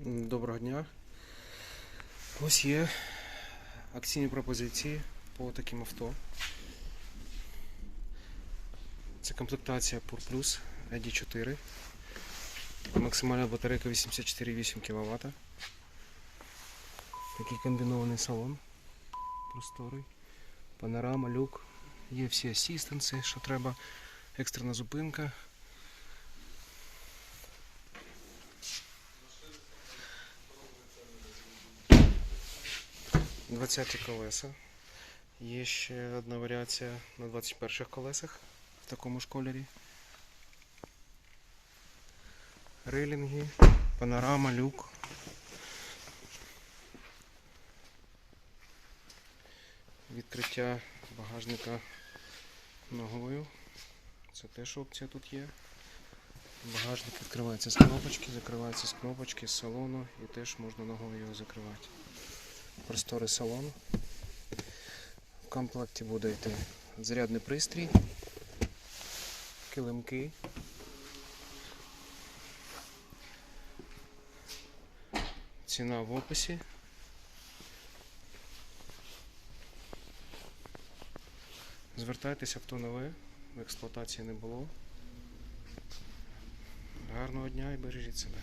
Доброго дня. Ось є акційні пропозиції по таким авто. Це комплектація Pur Plus ID4. Максимальна батарейка 84,8 кВт. Такий комбінований салон. Просторий. Панорама, люк. Є всі асістенси, що треба. Екстрена зупинка. Двадцяті колеса. Є ще одна варіація на 21 колесах в такому ж кольорі. Рейлінги, панорама, люк. Відкриття багажника ногою. Це теж опція тут є. Багажник відкривається з кнопочки, закривається з кнопочки, з салону і теж можна ногою його закривати. Просторий салон. В комплекті буде йти зарядний пристрій, килимки. Ціна в описі. Звертайтеся, авто нове, в експлуатації не було. Гарного дня і бережіть себе.